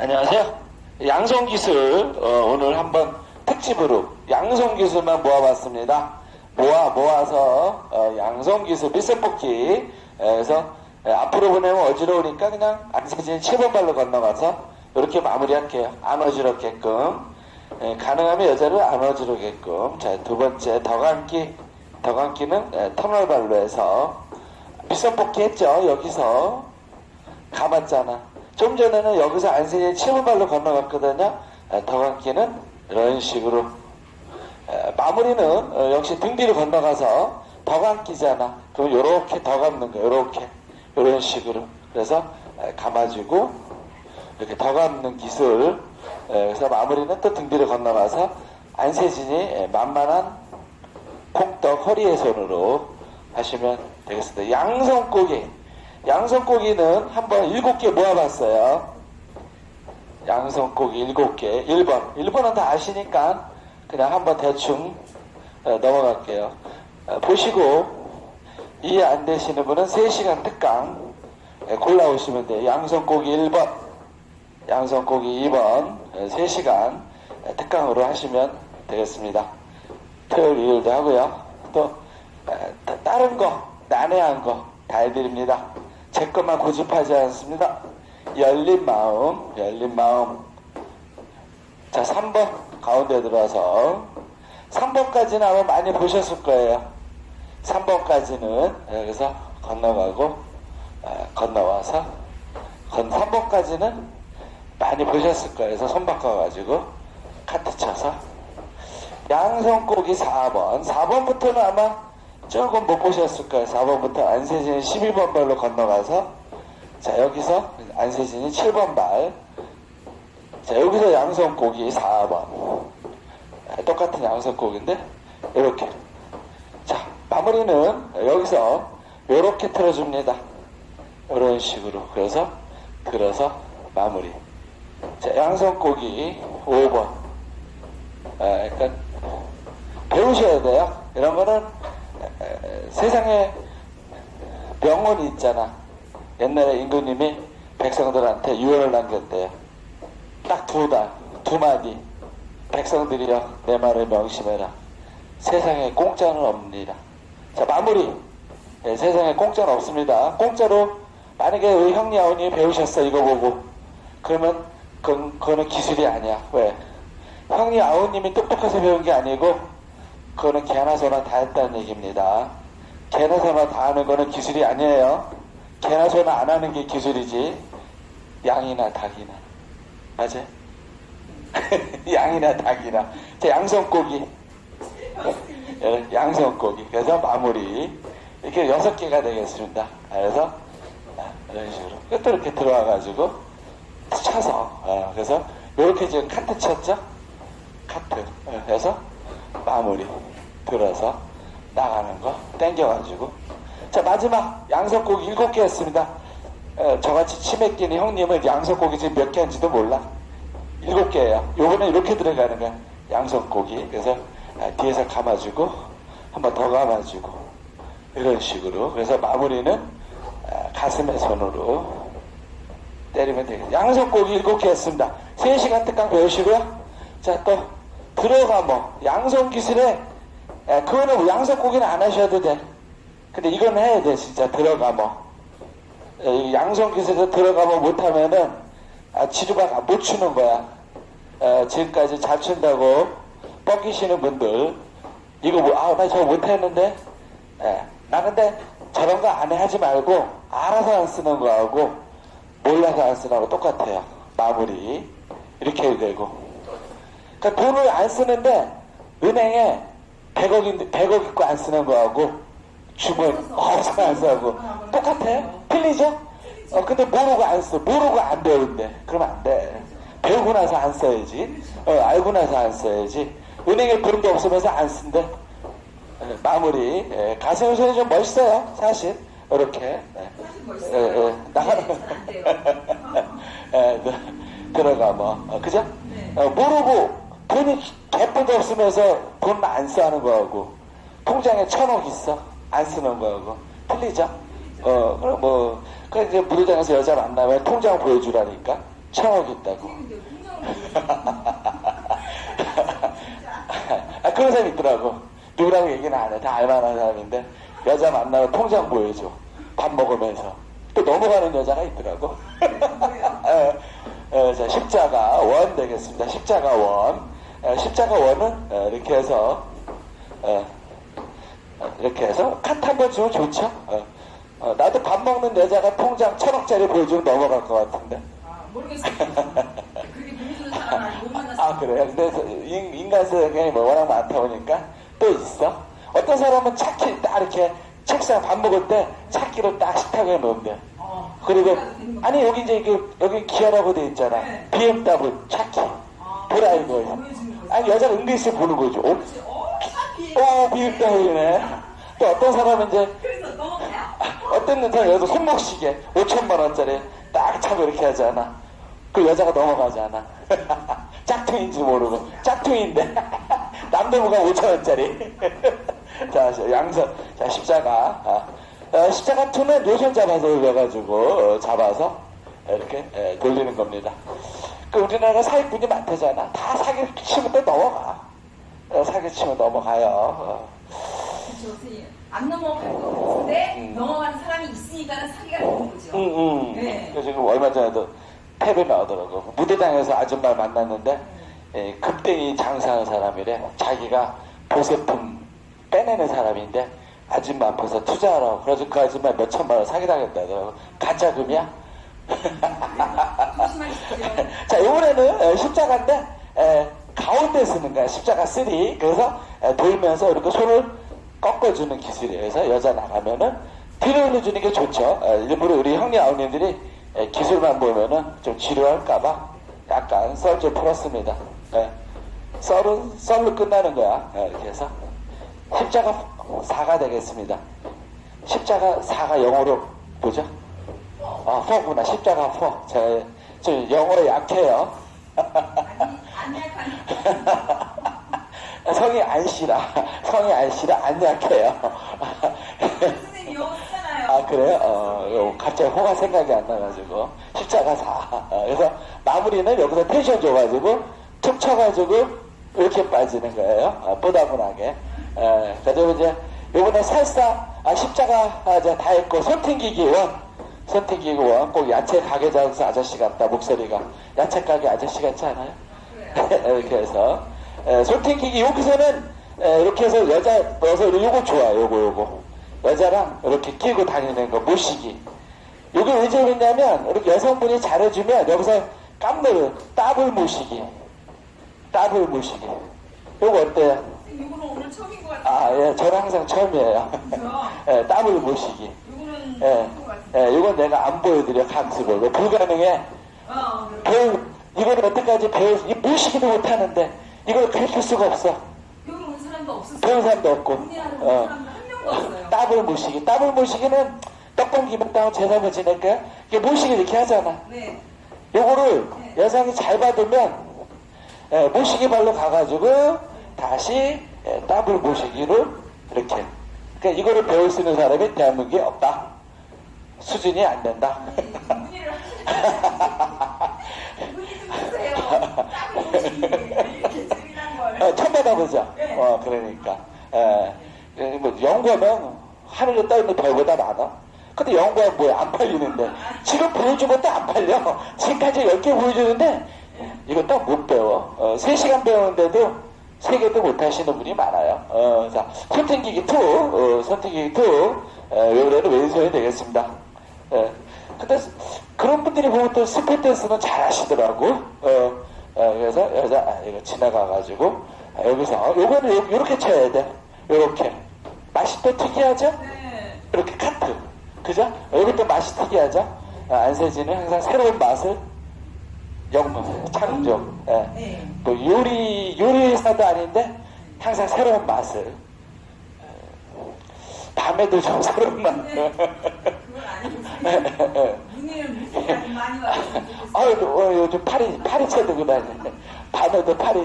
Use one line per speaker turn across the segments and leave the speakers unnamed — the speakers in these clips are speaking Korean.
안녕하세요. 양성기술 어, 오늘 한번 특집으로 양성기술만 모아봤습니다. 모아 모아서 어, 양성기술 미스뽑기 그래서 에, 앞으로 보내면 어지러우니까 그냥 안세진 7번 발로 건너가서 이렇게 마무리할게요. 안 어지럽게끔 에, 가능하면 여자를 안 어지럽게끔 자 두 번째 더감기 더감기는 에, 터널 발로 해서 미스뽑기 했죠. 여기서 가봤잖아. 좀 전에는 여기서 안세진 7번 발로 건너갔거든요. 에, 더감기는 이런 식으로 에, 마무리는 어, 역시 등 뒤로 건너가서 더 감기잖아. 그럼 요렇게 더 감는 거, 요렇게 이런 식으로. 그래서 에, 감아주고 이렇게 더 감는 기술. 에, 그래서 마무리는 또 등 뒤로 건너가서 안세진이 에, 만만한 콩떡 허리의 손으로 하시면 되겠습니다. 양손고기. 양손고기는 한번 일곱 개 모아봤어요. 양손고기 일곱 개. 1번. 1번은 다 아시니까 그냥 한번 대충 어, 넘어갈게요. 어, 보시고 이해 안 되시는 분은 3시간 특강 예, 골라오시면 돼요. 양손고기 1번, 양손고기 2번, 3시간 특강으로 하시면 되겠습니다. 토요일, 일요일도 하고요. 또 다른 거, 난해한 거 다 해드립니다. 제 것만 고집하지 않습니다. 열린 마음, 열린 마음. 자, 3번 가운데 들어서 3번까지는 아마 많이 보셨을 거예요. 3번까지는 여기서 건너가고 어, 건너와서 건 3번까지는 많이 보셨을 거예요. 그래서 손 바꿔가지고 카트 쳐서 양손고기 4번 4번부터는 아마 조금 못 보셨을 거예요. 4번부터 안세진이 12번 발로 건너가서 자 여기서 안세진이 7번 발 자, 여기서 양손 고기 4번. 아, 똑같은 양손 고기인데, 이렇게. 자, 마무리는 여기서 이렇게 틀어줍니다. 이런 식으로. 그래서, 들어서 마무리. 자, 양손 고기 5번. 아, 약간, 배우셔야 돼요. 이런 거는, 세상에 명언이 있잖아. 옛날에 임금님이 백성들한테 유언을 남겼대요. 딱 두 달, 두 마디. 백성들이여, 내 말을 명심해라. 세상에 공짜는 없느니라. 자, 마무리. 네, 세상에 공짜는 없습니다. 공짜로, 만약에 우리 형님, 아버님이 배우셨어, 이거 보고. 그러면, 그건, 그거는 기술이 아니야. 왜? 형님, 아버님이 똑똑해서 배운 게 아니고, 그거는 개나 소나 다 했다는 얘기입니다. 개나 소나 다 하는 거는 기술이 아니에요. 개나 소나 안 하는 게 기술이지. 양이나 닭이나. 맞아? 양이나 닭이나. 자, 양손고기. 예, 양손고기. 그래서 마무리. 이렇게 여섯 개가 되겠습니다. 그래서 이런 식으로. 끝도 이렇게 들어와가지고 쳐서. 어, 그래서 이렇게 지금 카트 쳤죠? 카트. 어, 그래서 마무리. 들어서 나가는 거 땡겨가지고. 자, 마지막 양손고기 일곱 개 했습니다. 어, 저같이 치맥 끼는 형님은 양손고기 지금 몇개 한지도 몰라. 일곱 개예요. 요번에 이렇게 들어가는 거야. 양손고기. 그래서 아, 뒤에서 감아주고 한 번 더 감아주고 이런 식으로. 그래서 마무리는 아, 가슴에 손으로 때리면 되겠습니다. 양손고기 일곱 개 했습니다. 3시간 특강 배우시고요. 자, 또 들어가 뭐 양손 기술에 에, 그거는 뭐 양손고기는 안 하셔도 돼. 근데 이건 해야 돼, 진짜 들어가 뭐. 에, 이 양손 기술에 들어가면 못하면은 아, 지루가 못 추는 거야. 어, 지금까지 잘 춘다고 뻑기시는 분들 이거 뭐, 아, 나 저거 못했는데 예, 나 근데 저런 거 안 해 하지 말고 알아서 안 쓰는 거하고 몰라서 안 쓰는 거하고 똑같아요. 마무리 이렇게 해도 되고 그러니까 돈을 안 쓰는데 은행에 100억인데 100억 있고 안 쓰는 거하고 주문 없어 안 쓰고 똑같아요? 틀리죠? 어, 근데 모르고 안 써. 모르고 안 배운대. 그러면 안 돼. 배우고 나서 안 써야지. 어, 알고 나서 안 써야지. 은행에 그런 게 없으면서 안 쓴대. 예, 마무리. 예, 가슴 소리 좀 멋있어요. 사실. 이렇게. 예. 예, 예, 나가는. 예, 네. 들어가 뭐. 어, 그죠? 어, 모르고 돈이 개뿔도 없으면서 돈 안 쓰는 거하고 통장에 천억 있어. 안 쓰는 거하고. 틀리죠? 어, 그럼 뭐, 그 이제 무도장에서 여자 만나면 통장 보여주라니까. 천억 있다고. 아, 그런 사람이 있더라고. 누구라고 얘기는 안 해. 다 알만한 사람인데, 여자 만나면 통장 보여줘. 밥 먹으면서. 또 넘어가는 여자가 있더라고. 어, 어, 자, 십자가 원 되겠습니다. 십자가 원. 어, 십자가 원은 어, 이렇게 해서, 어, 어, 이렇게 해서 카트 한번 주면 좋죠. 나도 밥 먹는 여자가 통장 천억짜리 보여주면 넘어갈 것 같은데.
아, 모르겠어요. 그렇게 보여주는 못 만났어요.
아 그래요? 근데 인, 인간 성향이 뭐 워낙 많다 보니까 또 있어? 어떤 사람은 차키 딱 이렇게 책상 밥 먹을 때 차키로 딱 식탁에 놓는데
어.
그리고. 아니 여기 이제 그 여기 기아라고 돼 있잖아
네.
BMW 차키
아, 보여주는 거죠.
아니 여자가 은근히 보는 거죠 어?
어,
BMW네 또 어떤 사람은 이제? 어떤 여자는 여기서 손목시계 5천만 원짜리 딱 차고 이렇게 하잖아. 그 여자가 넘어가지 않아. 짝퉁인지 모르고 짝퉁인데 남대무가 5천 원짜리. 자 양선 자 십자가 아, 어, 십자가 투는 노선 잡아서 올려가지고 어, 잡아서 이렇게 예, 돌리는 겁니다. 그 우리나라가 사기꾼이 많대잖아. 다 사기 치면 또 넘어가. 어, 사기 치면 넘어가요. 어.
그렇죠. 안 넘어갈 거 같은데
음.
넘어가는 사람이 있으니까는 사기가 되는 거죠.
응, 응.
네.
그 지금 얼마 전에도 탭에 나오더라고. 무대장에서 아줌마를 만났는데, 예, 급등이 장사하는 사람이래. 자기가 보세품 빼내는 사람인데, 아줌마 앞에서 투자하라고. 그래서 그 아줌마 몇 천만 원 사기당했다 더라고. 가짜금이야?
조심하십시오.
에, 십자가인데, 에, 가운데 쓰는 거야. 십자가 3. 그래서 에, 돌면서 이렇게 손을 꺾어주는 기술이에요. 그래서 여자 나가면은 뒤로 올려주는 게 좋죠. 에, 일부러 우리 형님, 아우님들이 에, 기술만 보면은 좀 지루할까봐 약간 썰 좀 풀었습니다. 에, 썰은 썰로 끝나는 거야. 에, 이렇게 해서. 십자가 4가 되겠습니다. 십자가 4가 영어로 뭐죠? 아, 4구나. 십자가 4. 제가 저 영어로 약해요.
아니, 안 약한.
성이 안씨라. 성이 안씨라 안 약해요.
선생님 영어 쓰잖아요.
아, 그래요? 어, 요 갑자기 호가 생각이 안 나가지고. 십자가 4. 어, 그래서 마무리는 여기서 텐션 줘가지고 툭 쳐가지고 이렇게 빠지는 거예요. 어, 뽀다분하게. 에, 그래서 이제 요번에 살사, 아, 십자가 아, 이제 다 했고, 손튕기기 원. 원. 꼭 야채 가게 장수 아저씨 같다, 목소리가. 야채 가게 아저씨 같지 않아요? 이렇게 해서 에, 손팅기기 여기서는 에, 이렇게 해서 여자 넣어서 요거 좋아 요거 요거 여자랑 이렇게 끼고 다니는 거 모시기 요게 왜 재밌냐면 이렇게 여성분이 잘해주면 여기서 깜놀을 더블 모시기 더블 모시기 요거 어때요?
이거는 오늘 처음인 것 같아요.
아예 저는 항상 처음이에요? 예 더블 모시기
이거는
예. 예, 이건 내가 안 보여드려 강습을 불가능해
어.
배우 이걸 어떻게까지 배우 이 모시기도 못하는데 이걸 가르칠 수가 없어
온 사람도 없었어요.
배운 사람도 없고 어. 더블 모시기 더블 모시기는 떡볶이 먹다가 제사을 지낼까 이게 모시기 이렇게 하잖아
네.
요거를
네.
여성이 잘 받으면 예, 모시기 발로 가가지고 다시 예, 더블 모시기를 이렇게 그러니까 이거를 배울 수 있는 사람이 대한민국에 없다 수준이 안 된다. 어, 처음 받아보죠.
네.
어, 그러니까. 예. 예, 뭐, 연구하면 하늘에 떠있는 별보다 많아. 근데 연구하면 뭐야? 안 팔리는데. 지금 보여준 것도 안 팔려. 지금까지 10개 보여주는데, 이것도 못 배워. 어, 3시간 배우는데도 3개도 못 하시는 분이 많아요. 어, 자, 손튕기기 2, 어, 손튕기기 2, 에, 요래는 왼손이 되겠습니다. 예. 근데 그런 분들이 보면 또 스포 댄스는 잘 하시더라고. 어, 어, 그래서 여자 아, 이거 지나가가지고 아, 여기서 요거는 요- 요렇게 쳐야 돼. 요렇게 맛이 또 특이하죠?
네.
이렇게 카트, 그죠? 여기 또 맛이 특이하죠? 아, 안세진은 항상 새로운 맛을 영문 창조. 예.
네.
또 요리 요리 회사도 아닌데 항상 새로운 맛을. 어, 밤에도 좀 맛.
네.
아유, 어, 요즘 파리, 파리 채들고 다니 밤에도 파리,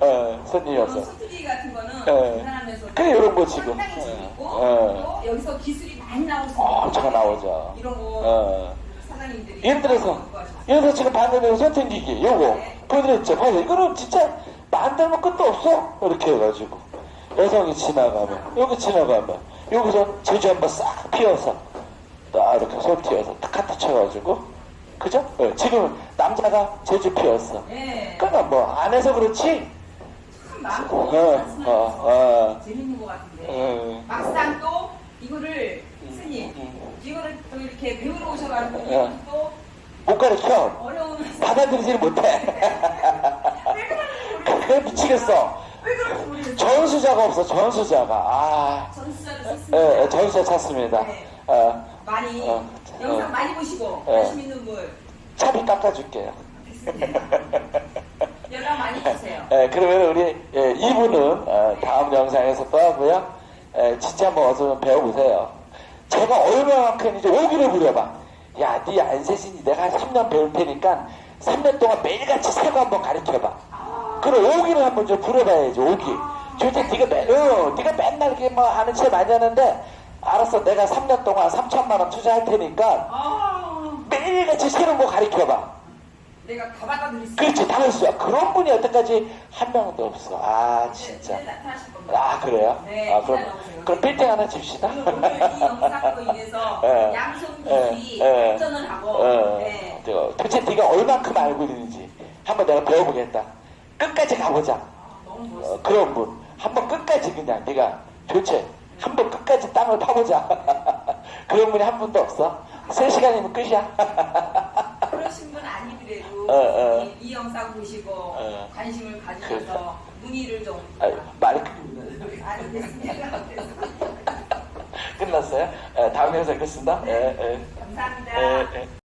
어, 손님이 없어.
소트리 같은 거는
예.
대단하면서
그래, 이런 거 지금.
상당히 재밌고
예.
또 여기서 기술이 많이 나올 수
어, 나오죠.
이런 거
어.
사장님들이
예를 들어서
하셨어요.
여기서 지금 봤는데 손텐기기 요거
네.
보여드렸죠? 봐요. 이거는 진짜 만들면 끝도 없어. 이렇게 해가지고 여성이 지나가면 여기 지나가면 여기서 제주 한번 싹 피워서 딱 이렇게 손 띄어서 탁 카트 쳐가지고 그죠? 예, 지금 남자가 제주 피웠어.
네.
그러니까 뭐 안해서 그렇지.
참 마음도
어, 어, 어.
재밌는 것 같은데
어.
막상 또 이거를 스님
음.
이거를 또 이렇게 배우러 오셔가지고
예.
또
못 가르쳐.
어려운
받아들이지를 못해.
왜 그런지 모르겠어
그래 미치겠어.
왜 그런지 모르겠어
전수자가 없어 전수자가. 아,
전수 썼습니다
예, 전수자 찾습니다.
네.
어,
많이
어,
영상
어.
많이 보시고
예.
관심 있는 분
차비 깎아줄게요.
연락 많이 주세요
예, 그러면 우리 예, 이분은 어, 다음 영상에서 또 하고요. 예, 진짜 한번 어서 좀 배워보세요. 제가 얼마만큼 이제 오기를 부려봐. 야, 네 안세신이 내가 한 3년 배울 테니까 3년 동안 매일같이 새거 한번 가르쳐봐. 그럼 오기를 한번 좀 부려봐야지, 오기. 도대체 네가 매, 어, 네가 맨날 이렇게 뭐 하는 체 많이 하는데 알았어, 내가 3년 동안 3천만 원 투자할 테니까
아
매일같이 새로운 거 가르쳐봐.
내가 다 받아들였어
그렇지, 다 했어요. 그런 분이 여태까지 한 명도 없어. 아, 진짜.
네, 나타나실 겁니다
아, 그래요?
네,
아, 그럼,
기다려보세요.
그럼 빌딩 하나 줍시다.
오늘 이 영상으로 인해서
예.
양손
예,
기술이
예.
발전을 하고
어,
네.
저, 도대체 네가 얼만큼 알고 있는지 한번 내가 배워보겠다. 끝까지 가보자.
아, 너무
어,
멋있어
그런 분. 한번 끝까지 그냥 네가 도대체 한번 끝까지 땅을 파보자. 그런 분이 한 분도 없어. 세 시간이면 끝이야.
그러신 분 아니더라도
어, 어.
이, 이 영상 보시고
어.
관심을 가지셔서 문의를 좀
아, 말
많이 됐습니다.
끝났어요? 예, 다음 영상 뵙겠습니다. 예, 예.
감사합니다.
예, 예.